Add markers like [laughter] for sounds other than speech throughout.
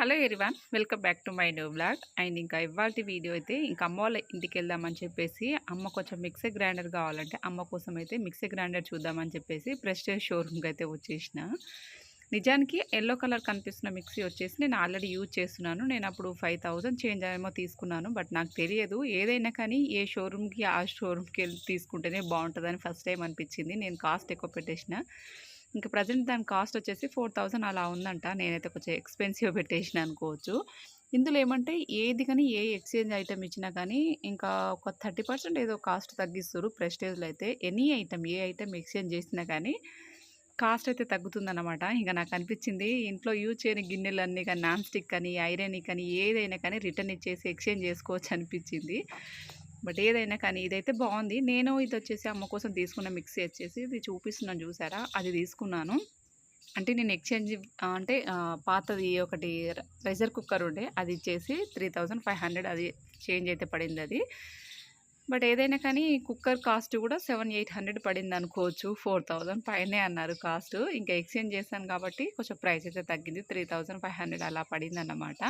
Hello everyone welcome back to my new blog. And ఇంకా ఇవాళ video అయితే ఇంకా అమ్మ వాళ్ళ ఇంటికి వెళ్దామని చెప్పేసి అమ్మ కొంచెం మిక్సీ గ్రైండర్ కావాలంటే అమ్మ కోసం అయితే మిక్సీ గ్రైండర్ చూద్దామని చెప్పేసి ప్రెస్టేజ్ షోరూమ్కి అయితే వచ్చేసిన. నిజానికి ఎల్లో కలర్ కనిపిస్తున్న మిక్సీ వచ్చేసి నేను ఆల్రెడీ యూజ్ చేస్తున్నాను. నేను అప్పుడు ఫైవ్ థౌజండ్ చేంజ్ ఏమో తీసుకున్నాను బట్ నాకు తెలియదు. ఏదైనా కానీ ఏ షోరూమ్కి ఆ షోరూమ్కి వెళ్ళి తీసుకుంటేనే బాగుంటుందని ఫస్ట్ టైం అనిపించింది. నేను కాస్ట్ ఎక్కువ పెట్టేసిన. ఇంకా ప్రజెంట్ దాని కాస్ట్ వచ్చేసి ఫోర్ థౌజండ్ అలా ఉందంట. నేనైతే కొంచెం ఎక్స్పెన్సివ్ పెట్టేసిన అనుకోవచ్చు. ఇందులో ఏమంటే ఏది కానీ ఏ ఎక్స్చేంజ్ ఐటమ్ ఇచ్చినా కానీ ఇంకా ఒక థర్టీ పర్సెంట్ ఏదో కాస్ట్ తగ్గిస్తారు. ప్రెస్టేజ్లో అయితే ఎనీ ఐటమ్ ఏ ఐటమ్ ఎక్స్చేంజ్ చేసినా కానీ కాస్ట్ అయితే తగ్గుతుందన్నమాట. ఇంకా నాకు అనిపించింది ఇంట్లో యూజ్ చేయని గిన్నెలన్నీ కానీ నాన్ స్టిక్ కానీ ఐరన్ కానీ ఏదైనా కానీ రిటర్న్ ఇచ్చేసి ఎక్స్చేంజ్ చేసుకోవచ్చు అనిపించింది. బట్ ఏదైనా కానీ ఇదైతే బాగుంది. నేను ఇది వచ్చేసి అమ్మ కోసం తీసుకున్న మిక్సీ వచ్చేసి ఇది చూపిస్తున్నాను చూసారా? అది తీసుకున్నాను. అంటే నేను ఎక్స్చేంజ్ అంటే పాతది ఒకటి ప్రెషర్ కుక్కర్ ఉండే అది ఇచ్చేసి త్రీ థౌజండ్ ఫైవ్ హండ్రెడ్ అది చేంజ్ అయితే పడింది అది. బట్ ఏదైనా కానీ కుక్కర్ కాస్ట్ కూడా సెవెన్ ఎయిట్ హండ్రెడ్ పడింది అనుకోవచ్చు. ఫోర్ థౌజండ్ పైనే అన్నారు కాస్ట్. ఇంకా ఎక్స్చేంజ్ చేశాను కాబట్టి కొంచెం ప్రైస్ అయితే తగ్గింది. త్రీ థౌజండ్ ఫైవ్ హండ్రెడ్ అలా పడింది అన్నమాట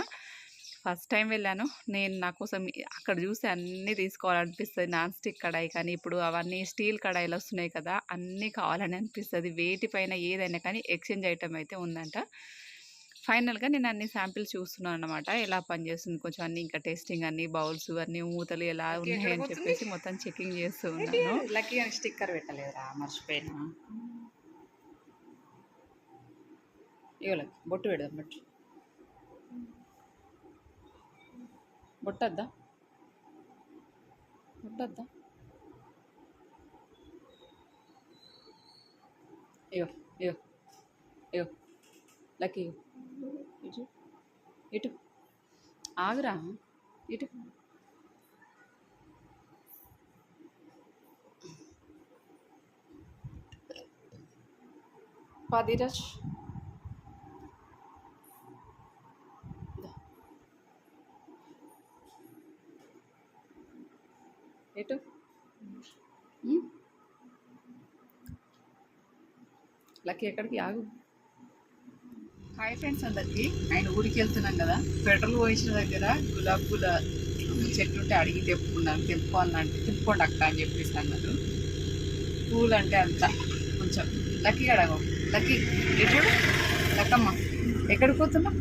ఫస్ట్ టైం వెళ్ళాను. నేను నా కోసం అక్కడ చూసి అన్నీ తీసుకోవాలనిపిస్తుంది. నాన్ స్టిక్ కడాయి కానీ ఇప్పుడు అవన్నీ స్టీల్ కడాయిలు వస్తున్నాయి కదా అన్నీ కావాలని అనిపిస్తుంది వేటిపైన ఏదైనా కానీ ఎక్స్చేంజ్ ఐటమ్ అయితే ఉందంట. ఫైనల్గా నేను అన్ని శాంపిల్స్ చూస్తున్నాను అనమాట ఎలా పనిచేస్తుంది కొంచెం అన్ని ఇంకా టెస్టింగ్ అన్ని బౌల్స్ అన్ని మూతలు ఎలా ఉన్నాయి అని చెప్పేసి మొత్తం చెకింగ్ చేస్తూ ఉన్నాను. లక్కీ అని స్టిక్కర్ పెట్టలేదురా మర్చిపోయినా. లక్కీ బొట్టు పెడదాం బొట్టు. బొట్టద్దా? బొట్టద్దా? ఇగో ఇగో ఇగో లక్కీ. ఇటు. ఇటు. ఆగురా. ఇటు. పదిరజ్ ఎటు లక్కీ ఎక్కడికి ఆగు. హాయ్ ఫ్రెండ్స్ అందరికి. ఆయన ఊరికి వెళ్తున్నాం కదా. పెట్రోల్ పోయించిన దగ్గర గులాబ్ పూల చెట్లు ఉంటే అడిగి తెప్పుకున్నాను తెంపుకోవాలంటే తెంపుకోండి అక్క అని చెప్పేసి అన్నారు పూలు అంటే అంత కొంచెం లక్కీ అడగ లక్కీ. ఎటు లక్కమ్మ. ఎక్కడికి పోతున్నా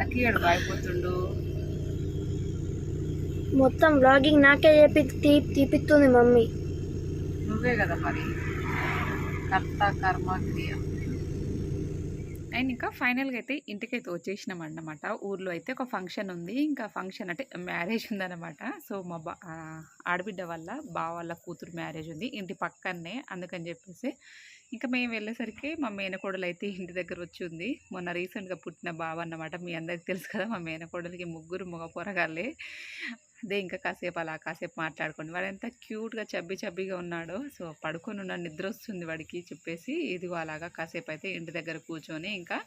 లక్కీ అడుగు అయిపోతుండు మొత్తం వ్లాగింగ్ నాకే చెప్పి తీపిస్తుంది మమ్మీ. నువ్వే కదా మరి. కర్త కర్మ క్రియ. అండ్ ఇంకా ఫైనల్గా అయితే ఇంటికైతే వచ్చేసినాం అన్నమాట ఊర్లో అయితే ఒక ఫంక్షన్ ఉంది. ఇంకా ఫంక్షన్ అంటే మ్యారేజ్ ఉందన్నమాట. సో మా బా ఆడబిడ్డ వల్ల బావ వాళ్ళ కూతురు మ్యారేజ్ ఉంది. ఇంటి పక్కనే అందుకని చెప్పేసి ఇంకా మేము వెళ్ళేసరికి మా మేనకోడలు అయితే ఇంటి దగ్గర వచ్చి ఉంది. మొన్న రీసెంట్గా పుట్టిన బావ అన్నమాట. మీ అందరికి తెలుసు కదా మా మేనకోడలకి ముగ్గురు మగ పొరగాళ్ళే. అదే ఇంకా కాసేపు అలా కాసేపు మాట్లాడుకోండి. వాడు ఎంత క్యూట్గా చబ్బి చబ్బిగా ఉన్నాడో. సో పడుకొని ఉన్న నిద్ర వస్తుంది వాడికి చెప్పేసి. ఇదిగో అలాగా కాసేపు అయితే ఇంటి దగ్గర కూర్చొని ఇంకా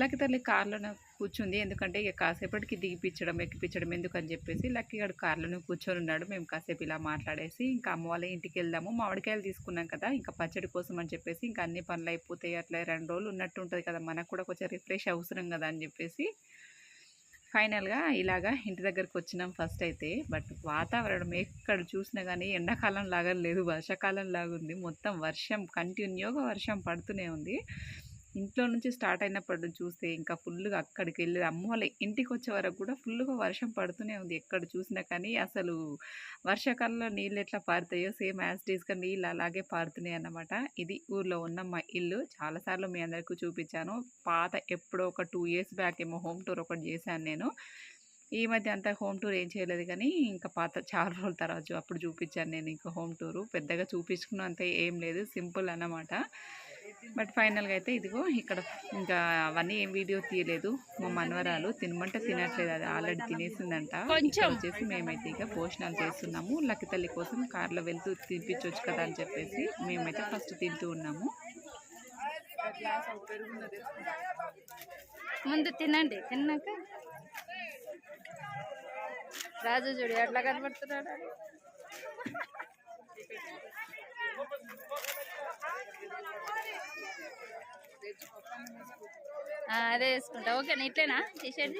లక్కి తల్లి కార్లోనే కూర్చుంది. ఎందుకంటే ఇక కాసేపటికి దిగిపించడం ఎక్కిపించడం ఎందుకని చెప్పేసి లక్కి గడు కార్లోనే కూర్చొని ఉన్నాడు. మేము కాసేపు ఇలా మాట్లాడేసి ఇంకా అమ్మ వాళ్ళ ఇంటికి వెళ్దాము. మామిడికాయలు తీసుకున్నాం కదా ఇంకా పచ్చడి కోసం అని చెప్పేసి ఇంకా అన్ని పనులు అయిపోతాయి. అట్లా రెండు రోజులు ఉన్నట్టు ఉంటుంది కదా మనకు కూడా కొంచెం రిఫ్రెష్ అవసరం కదా అని చెప్పేసి ఫైనల్గా ఇలాగా ఇంటి దగ్గరకు వచ్చినాం ఫస్ట్ అయితే. బట్ వాతావరణం ఎక్కడ చూసినా కానీ ఎండాకాలం లాగా లేదు వర్షాకాలం లాగా ఉంది మొత్తం వర్షం కంటిన్యూగా వర్షం పడుతూనే ఉంది. ఇంట్లో నుంచి స్టార్ట్ అయినప్పుడు చూస్తే ఇంకా ఫుల్గా అక్కడికి వెళ్ళి అమ్మ వాళ్ళ ఇంటికి వచ్చే వరకు కూడా ఫుల్గా వర్షం పడుతూనే ఉంది. ఎక్కడ చూసినా కానీ అసలు వర్షాకాలంలో నీళ్ళు ఎట్లా పారుతాయో సేమ్ యాజ్ డీస్గా నీళ్ళు అలాగే పారుతున్నాయి అన్నమాట. ఇది ఊర్లో ఉన్న మా ఇల్లు. చాలాసార్లు మీ అందరికీ చూపించాను. పాత ఎప్పుడో ఒక టూ ఇయర్స్ బ్యాక్ ఏమో హోమ్ టూర్ ఒకటి చేశాను నేను. ఈ మధ్య అంతా హోమ్ టూర్ ఏం చేయలేదు కానీ ఇంకా పాత [laughs] చాలా రోజుల తర్వాత అప్పుడు చూపించాను నేను ఇంకా హోమ్ టూరు. పెద్దగా చూపించుకున్నంత ఏం లేదు. సింపుల్ అన్నమాట. బట్ ఫైనల్గా అయితే ఇదిగో ఇక్కడ ఇంకా అవన్నీ ఏం వీడియో తీయలేదు. మా మనవరాలు తినమంటే తినట్లేదు. అది ఆల్రెడీ తినేసిందంట. వచ్చేసి మేమైతే ఇక భోజనాలు చేస్తున్నాము. లక్కి తల్లి కోసం కార్లో వెళ్తూ తినిపించవచ్చు కదా అని చెప్పేసి మేమైతే ఫస్ట్ తింటూ ఉన్నాము. ముందు తినండి. తిన్నాక రాజు చూడు ఎట్లా కనబడుతున్నాడు. అదే వేసుకుంటా. ఓకేనా ఇట్లేనా? టీషర్ట్?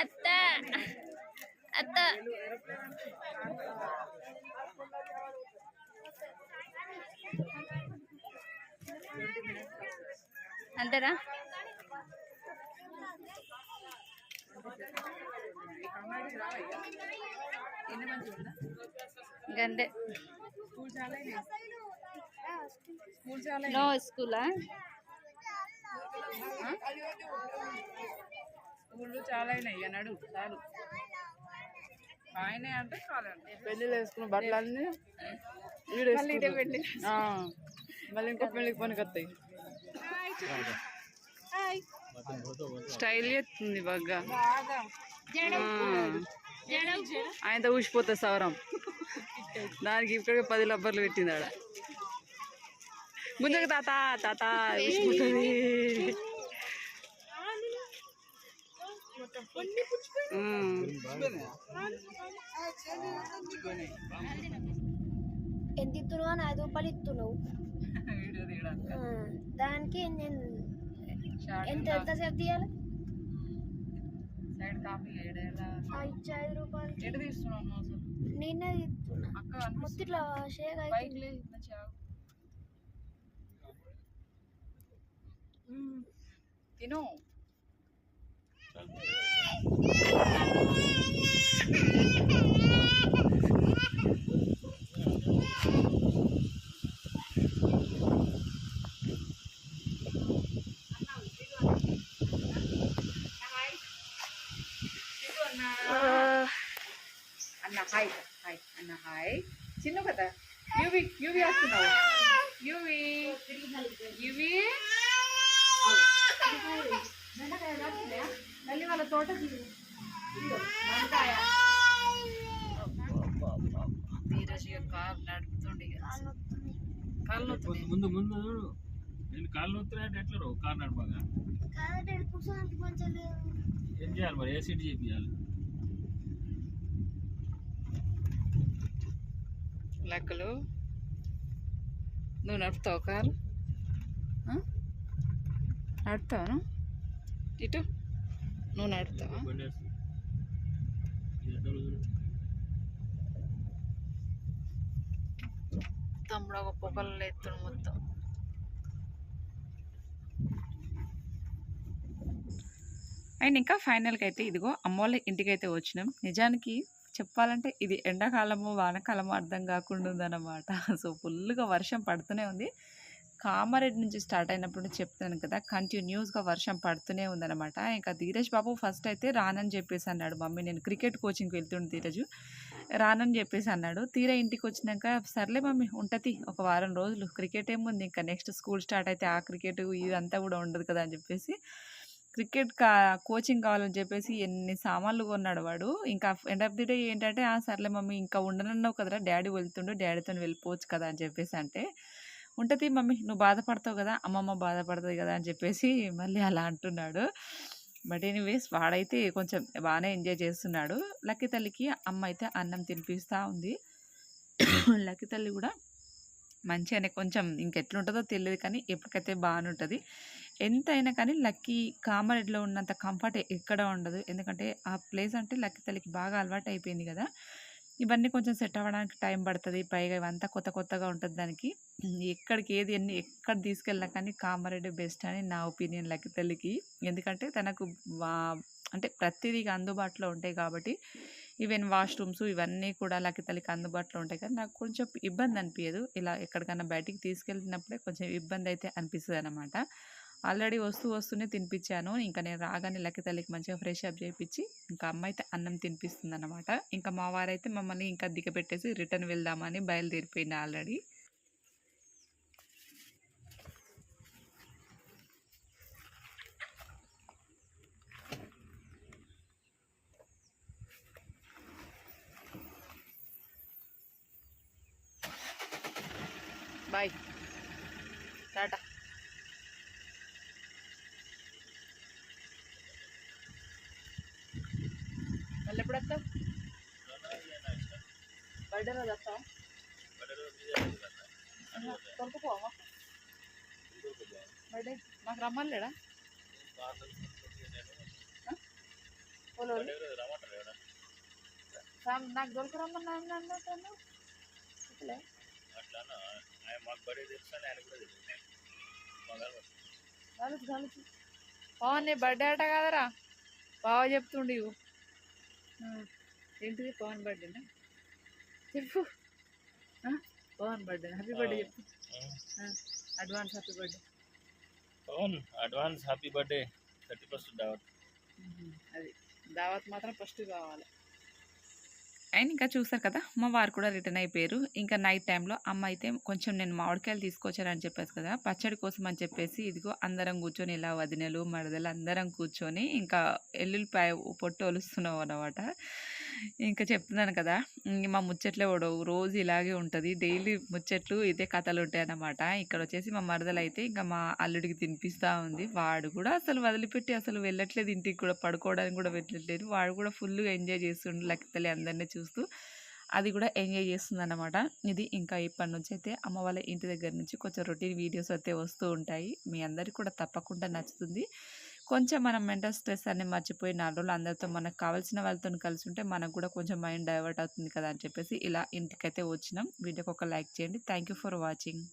అత్త! అత్త! అంతేనా? చాలా నో స్కూలా? స్కూళ్ళు చాలా అయినాయి అన్నాడు చాలు. ఆయన అంటే చాలండి పెళ్ళిళ్ళు వేసుకున్న బట్టలు అన్ని మళ్ళీ ఇంకో పెళ్ళికి పనికి వస్తాయి స్టైల్ చేస్తుంది బాగా. ఆయనతో ఊసిపోతుంది సవరం. దానికి ఇక్కడికి పది లబ్బర్లు పెట్టింది ఆడ. ముందుకు తాత తాత ఊసిపోతుంది. ఎంత ఇస్తున్నావు అని ఐదు రూపాయలు ఇస్తున్నావు దానికి నేను ఎంత ఎంతసేపు తీయాలి? సైడ్ కాపీ ఇచ్చే ఐదు రూపాయలు ఎటు తీస్తున్నావు అసలు? నేనే తీస్తున్నా. అక్క మొత్తం అనిపిస్తుంది. ఇట్లా షేక్ బైక్ లేదు మంచిగా ఆగు. తిను. హాయ్ హాయ్ అన్న హాయ్ చిన్న కదా? యూవి యూవి వస్తున్నావు. యూవి యూవి. మళ్ళీ వాళ్ళ తోట నీరజ్ కార్ నడుపుతుండే కాళ్ళు నొత్తున్నాయి. ముందు ముందు చూడు. నేను కాళ్ళు నొత్తున్నా ఎట్లా రో కారు నడపగా? ఏం చేయాలి మరి? ఏ సీట్ చేపియాలి? లెక్కలు. నువ్వు నడుపుతావు కారు? ఆ? ఇటు. నువ్వు నడుపుతావా? తమ్ముడు ఒక పొగలు ఎత్తుడు మొత్తం. అండ్ ఇంకా ఫైనల్గా అయితే ఇదిగో అమ్మోళ్ళ ఇంటికి అయితే వచ్చినాం. నిజానికి చెప్పాలంటే ఇది ఎండాకాలము వానకాలము అర్థం కాకుండా ఉందన్నమాట. సో ఫుల్గా వర్షం పడుతూనే ఉంది. కామారెడ్డి నుంచి స్టార్ట్ అయినప్పుడు చెప్తాను కదా కంటిన్యూస్గా వర్షం పడుతూనే ఉందన్నమాట. ఇంకా ధీరజ్ బాబు ఫస్ట్ అయితే రానని చెప్పేసి అన్నాడు మమ్మీ. నేను క్రికెట్ కోచింగ్కి వెళ్తుండే ధీరజు. రానని చెప్పేసి అన్నాడు. తీరా ఇంటికి వచ్చినాక సర్లే మమ్మీ ఉంటుంది ఒక వారం రోజులు క్రికెట్ ఏముంది? ఇంకా నెక్స్ట్ స్కూల్ స్టార్ట్ అయితే ఆ క్రికెట్ ఇదంతా కూడా ఉండదు కదా అని చెప్పేసి క్రికెట్ కా కోచింగ్ కావాలని చెప్పేసి ఎన్ని సామాన్లు కొన్నాడు వాడు. ఇంకా ఎండ్ ఆఫ్ ది డే ఏంటంటే ఆ సర్లే మమ్మీ ఇంకా ఉండనన్నావు కదరా డాడీ వెళ్తుండు డాడీతో వెళ్ళిపోవచ్చు కదా అని చెప్పేసి అంటే ఉంటుంది మమ్మీ నువ్వు బాధపడతావు కదా అమ్మమ్మ బాధపడుతుంది కదా అని చెప్పేసి మళ్ళీ అలా అంటున్నాడు. బట్ ఎనీవేస్ వాడైతే కొంచెం బాగానే ఎంజాయ్ చేస్తున్నాడు. లక్కీ తల్లికి అమ్మ అయితే అన్నం తినిపిస్తూ ఉంది. [coughs] లక్కీ తల్లి కూడా మంచిగానే కొంచెం ఇంకెట్లుంటుందో తెలియదు కానీ ఎప్పటికైతే బాగానే ఉంటుంది. ఎంతైనా కానీ లక్కీ కామారెడ్డిలో ఉన్నంత కంఫర్ట్ ఎక్కడ ఉండదు. ఎందుకంటే ఆ ప్లేస్ అంటే లక్కీ తల్లికి బాగా అలవాటు అయిపోయింది కదా. ఇవన్నీ కొంచెం సెట్ అవ్వడానికి టైం పడుతుంది. పైగా ఇవంతా కొత్త కొత్తగా ఉంటుంది దానికి. ఎక్కడికి ఏది ఎన్ని ఎక్కడ తీసుకెళ్ళినా కానీ కామారెడ్డి బెస్ట్ అని నా ఒపీనియన్ లక్కీ తల్లికి. ఎందుకంటే తనకు వా- అంటే ప్రతిదీ అందుబాటులో ఉంటాయి కాబట్టి ఈవెన్ వాష్రూమ్స్ ఇవన్నీ కూడా లక్కీ తల్లికి అందుబాటులో ఉంటాయి కానీ నాకు కొంచెం ఇబ్బంది అనిపించదు ఇలా ఎక్కడికైనా బయటికి తీసుకెళ్ళినప్పుడే కొంచెం ఇబ్బంది అయితే అనిపిస్తుంది అనమాట ఆల్రెడీ వస్తూ వస్తూనే తినిపించాను. ఇంకా నేను రాగానే లక్కీ తల్లికి మంచిగా ఫ్రెష్ అప్ చేయించి ఇంకా అమ్మ అయితే అన్నం తినిపిస్తుంది అనమాట ఇంకా మా వారైతే మమ్మల్ని ఇంకా దిగపెట్టేసి రిటర్న్ వెళ్దామని బయలుదేరిపోయింది ఆల్రెడీ. బాయ్. టాటా మళ్ళీ ఎప్పుడు వస్తావు బర్త్డే రోజు వస్తావా కొనుక్కోపోవా బర్త్డే మాకు రమ్మలేడా రమ్మంటారు కదా నాకు దొరక రమ్మన్నా అన్నట్టు అట్లా ఆయన మాకు బడే తెలుసు అని ఆయన కూడా తెలుసు మగాళ్ళు కలుసు కలుసు పవన్ నీ బర్త్డే అట కాదరా బాగా చెప్తుండి ఇవ్వు. ఏంటిది పవన్ బర్త్డేనా చెప్పు. పవన్ బర్త్డే. హ్యాపీ బర్త్డే చెప్పు. Advance happy birthday Pavan advance happy birthday thirty first దావత్. అది. దావత్ మాత్రం ఫస్ట్ కావాలి. అండ్ ఇంకా చూసారు కదా మా వారు కూడా రిటర్న్ అయిపోయారు. ఇంకా నైట్ టైంలో అమ్మ అయితే కొంచెం నేను మామిడికాయలు తీసుకొచ్చానని చెప్పేసి కదా పచ్చడి కోసం అని చెప్పేసి ఇదిగో అందరం కూర్చొని ఇలా వదినలు మరదలు అందరం కూర్చొని ఇంకా ఎల్లుల్లిపాయ పొట్టు ఒలుస్తున్నాం అనమాట ఇంకా చెప్తున్నాను కదా మా ముచ్చట్లే ఓడవు. రోజు ఇలాగే ఉంటుంది. డైలీ ముచ్చట్లు ఇదే కథలు ఉంటాయి అన్నమాట ఇక్కడ వచ్చేసి మా మరదలు అయితే ఇంకా మా అల్లుడికి తినిపిస్తూ ఉంది. వాడు కూడా అసలు వదిలిపెట్టి అసలు వెళ్ళట్లేదు. ఇంటికి కూడా పడుకోవడానికి కూడా వెళ్ళట్లేదు. వాడు కూడా ఫుల్గా ఎంజాయ్ చేస్తుండు లెక్కతల్లి అందరినీ చూస్తూ. అది కూడా ఎంజాయ్ చేస్తుంది అనమాట ఇది ఇంకా ఇప్పటి నుంచి అయితే అమ్మ వాళ్ళ ఇంటి దగ్గర నుంచి కొంచెం రొటీన్ వీడియోస్ అయితే వస్తూ ఉంటాయి. మీ అందరికీ కూడా తప్పకుండా నచ్చుతుంది. కొంచెం మనం మెంటల్ స్ట్రెస్ అన్ని మర్చిపోయి నాలుగు రోజులు అందరితో మనకు కావాల్సిన వాళ్ళతో కలిసి ఉంటే మనకు కూడా కొంచెం మైండ్ డైవర్ట్ అవుతుంది కదా అని చెప్పేసి ఇలా ఇంటికైతే వచ్చినాం. వీడియోకి ఒక లైక్ చేయండి. Thank you for watching